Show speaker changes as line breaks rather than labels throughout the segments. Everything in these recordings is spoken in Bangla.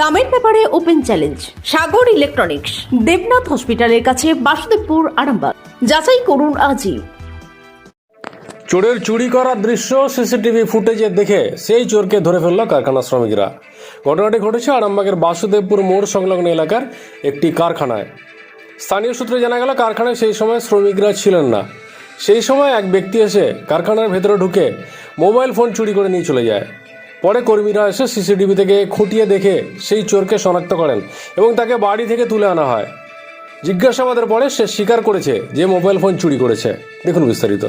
দামের ব্যাপারে open challenge, Sagar electronics, Debnath হসপিটালের কাছে বাসুদেবপুর, আরামবাগ। যাচাই করুন আজই।
চোরের চুরি করার দৃশ্য সিসিটিভি ফুটেজে দেখে সেই চোরকে ধরে ফেলল কারখানা শ্রমিকরা। ঘটনাটি ঘটেছে আরামবাগের বাসুদেবপুর মোড় সংলগ্ন এলাকার একটি কারখানায়। স্থানীয় সূত্রে জানা গেল, কারখানায় সেই সময় শ্রমিকরা ছিলেন না। সেই সময় এক ব্যক্তি এসে কারখানার ভেতরে ঢুকে মোবাইল ফোন চুরি করে নিয়ে চলে যায়। পরে কর্মীরা এসে সিসিটিভি থেকে খুঁটিয়ে দেখে সেই চোরকে শনাক্ত করেন এবং তাকে বাড়ি থেকে তুলে আনা হয়। জিজ্ঞাসাবাদের পরে সে স্বীকার করেছে যে মোবাইল ফোন চুরি করেছে। দেখুন বিস্তারিত।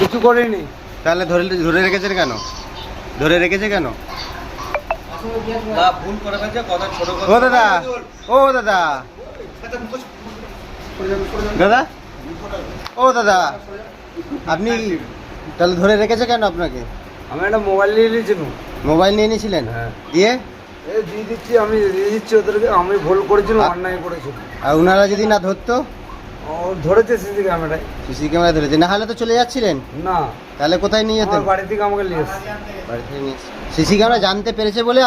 কিছু করেনি?
তাহলে ধরে ধরে রেখেছে কেন? ধরে রেখেছে কেন?
ভুল করে ফেলছে কথা ছোট
ও দাদা ও দাদা। দাদা? ও দাদা আপনি তাহলে ধরে রেখেছে কেন আপনাকে?
আমি একটা মোবাইল নিয়ে নিয়েছিল
মোবাইল নিয়ে নিয়েছিলেন?
হ্যাঁ।
দিয়ে?
এই দিয়ে দিচ্ছি আমি দিয়ে দিচ্ছি ওদেরকে আমি ভুল করেছিলাম অন্যায় করেছিলাম।
আর ওনারা যদি না ধরতো?
ও ধরেছে সিসি ক্যামেরায়।
সিসি ক্যামেরা ধরেছে। না হলে তো চলে যাচ্ছিলেন?
না।
তাহলে কোথায় নিয়ে যেতেন?
আমার বাড়ি থেকে আমাকে নিয়ে এসছে।
সিসি ক্যামেরা জানতে পেরেছে বলে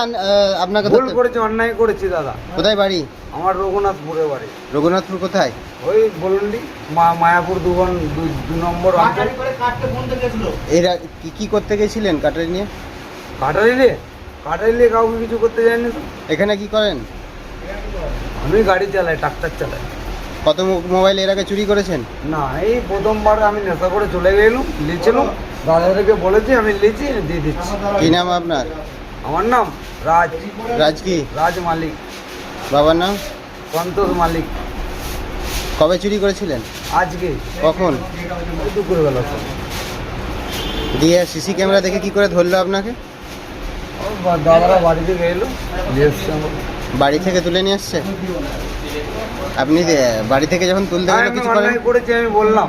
আপনাকে
ভুল করেছি অন্যায় করেছি দাদা।
কোথায় বাড়ি?
আমার রঘুনাথপুরে বাড়ি।
রঘুনাথপুর কোথায়?
ওই বলুনডি মায়াপুর দুবন দু- দু নম্বর অঞ্চল।
এরা কি কি করতে গেছিলেন কাটারি নিয়ে?
কাটারি নিয়ে কাটারি কাউকে কিছু করতে যায়নি তো?
এখানে কি করেন?
আমি গাড়ি চালাই ট্রাক্টর চালাই।
কত মোবাইল এর আগে চুরি করেছেন?
না এই প্রথমবার আমি নেশা করে চলে গেলাম লিছিলাম দাদাদেরকে বলেছি আমি লিচি দিয়ে দিচ্ছি।
কি নাম আপনার?
আমার নাম রাজ।
রাজ কি?
রাজ মালিক।
বাবার নাম?
সন্তোষ মালিক।
কবে চুরি করেছিলেন?
আজকে।
কখন?
দুপুরবেলা।
দিয়ে সিসি ক্যামেরা দেখে কি করে ধরলো আপনাকে?
দাদারা বাড়ি থেকে এলো নিয়ে এসছে আমাকে।
বাড়ি থেকে তুলে নিয়ে এসছে? আপনি যে- বাড়ি থেকে যখন তুলতে গেল
আমি
কিছু করেন?
করেছি আমি বললাম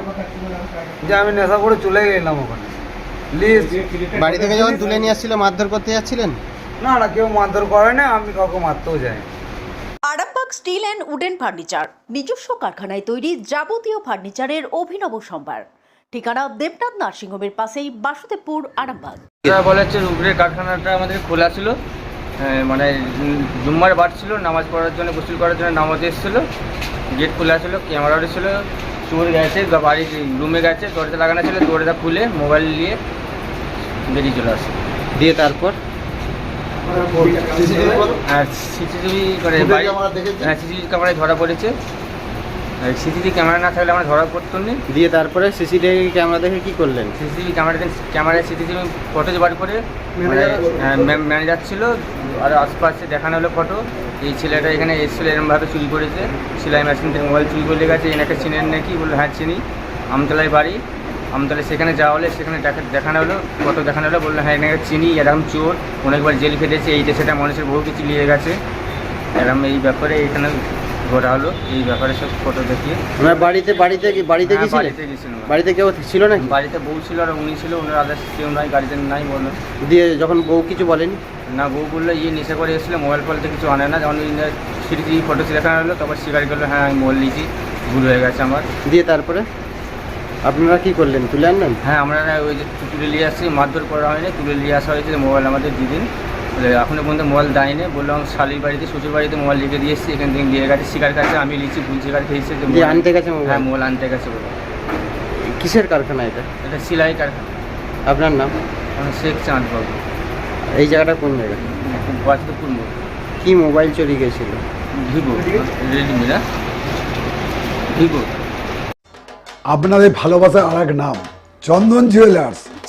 যে আমি নেশা করে চলে গেলাম ওখানে। প্লিজ
বাড়ি থেকে যখন তুলে নিয়ে আসছিল মারধর করতে যাচ্ছিলেন?
না না কেউ মারধর করে না আমি কাউকে মারতেও যাই
Arambagh steel and wooden furniture নিজস্ব কারখানায় তৈরি যাবতীয় ফার্নিচারের অভিনব সম্ভার। ঠিকানা দেবনাথ নার্সিংহোমের পাশেই বাসুদেবপুর আরামবাগ।
বলে হচ্ছে উপরের কারখানাটা আমাদের খোলা ছিল। মানে জুম্মার বার ছিল নামাজ পড়ার জন্য গোসল করার জন্য নামাজ এসেছিল। গেট খোলা ছিল ক্যামেরা ছিল চোর গেছে বা বাড়ির রুমে গেছে দরজা লাগানো ছিল দরজা খুলে মোবাইল নিয়ে বেরিয়ে চলে আসে।
দিয়ে তারপর?
আর সিসিটিভি করে হ্যাঁ সিসিটিভি ক্যামেরায় ধরা পড়েছে। সিসিটিভি ক্যামেরা না থাকলে আমরা ধরা পড়তো না।
দিয়ে তারপরে সিসিটিভি ক্যামেরা দেখে কি করলেন?
সিসিটিভি ক্যামেরা ক্যামেরায় সিসিটিভি ফটো বার করে মানে ম্যানেজার ছিল আর আশপাশে দেখানো হলো ফটো এই ছেলেটা এখানে এসেছিল এরমভাবে চুরি করেছে। সেলাই মেশিন থেকে মোবাইল চুরি করে গেছে এনাকে চিনেন নাকি বলল? হ্যাঁ চিনি। আমতলায় বাড়ি। আমতলায় সেখানে যাওয়া হলে সেখানে দেখা দেখানো হলো ফটো দেখানো হলো বলল হ্যাঁ এনাকে চিনি এরকম চোর। অনেকবার জেল খেটেছে এইটা সেটা মানুষের বহু কিছু নিয়ে গেছে। এরকম এই ব্যাপারে এখানে ঘোরা হলো এই ব্যাপারে সব ফটো দেখিয়ে।
আপনার বাড়িতে বাড়িতে কি বাড়িতে
হ্যাঁ,
গেছিলেন
বাড়িতে গেছিলাম।
বাড়িতে কেউ ছিল নাকি?
বাড়িতে বউ ছিল আর উনি ছিল ওনার আদার্স কেউ নাই গাড়িতে নাই বলল
দিয়ে যখন বউ কিছু বলেনি?
না বউ বলল ইয়ে নেশা করে এসেছিল মোবাইল ফোনতে কিছু আনে না যখন সিটি ফটো দেখানো হলো তখন স্বীকার করল হ্যাঁ আমি মোবাইল নিয়েছি ভুল হয়ে গেছে আমার।
দিয়ে তারপরে? আপনারা কি করলেন তুলে আনলেন?
হ্যাঁ আমরা না ওই যে তুলে নিয়ে আসছি মারধর করা হয়নি তুলে নিয়ে আসা হয়েছিল মোবাইল আমাদের দিদিন এখনও পর্যন্ত মোবাইল দেয়নি। বললাম শালির বাড়িতে শ্বশুর বাড়িতে মোবাইল লিখে দিয়ে এসছি। এখান থেকে দিয়ে গেছে শিকার কাছে। আমি লিখছি ভুল শিকার খেয়েছি
আনতে গেছে
হ্যাঁ
মোবাইল
আনতে গেছে বলে
কিসের কারখানা এটা?
এটা সিলাই কারখানা।
আপনার নাম?
আমার শেখ চাঁদ বাবু।
এই জায়গাটা কোন জায়গা?
বাস্তবপুর মোড়।
কি মোবাইল চুরি গেছিল?
ভিভো রেডমি না? ভিভো।
আপনাদের ভালোবাসার আর এক নাম Chandan jewellers.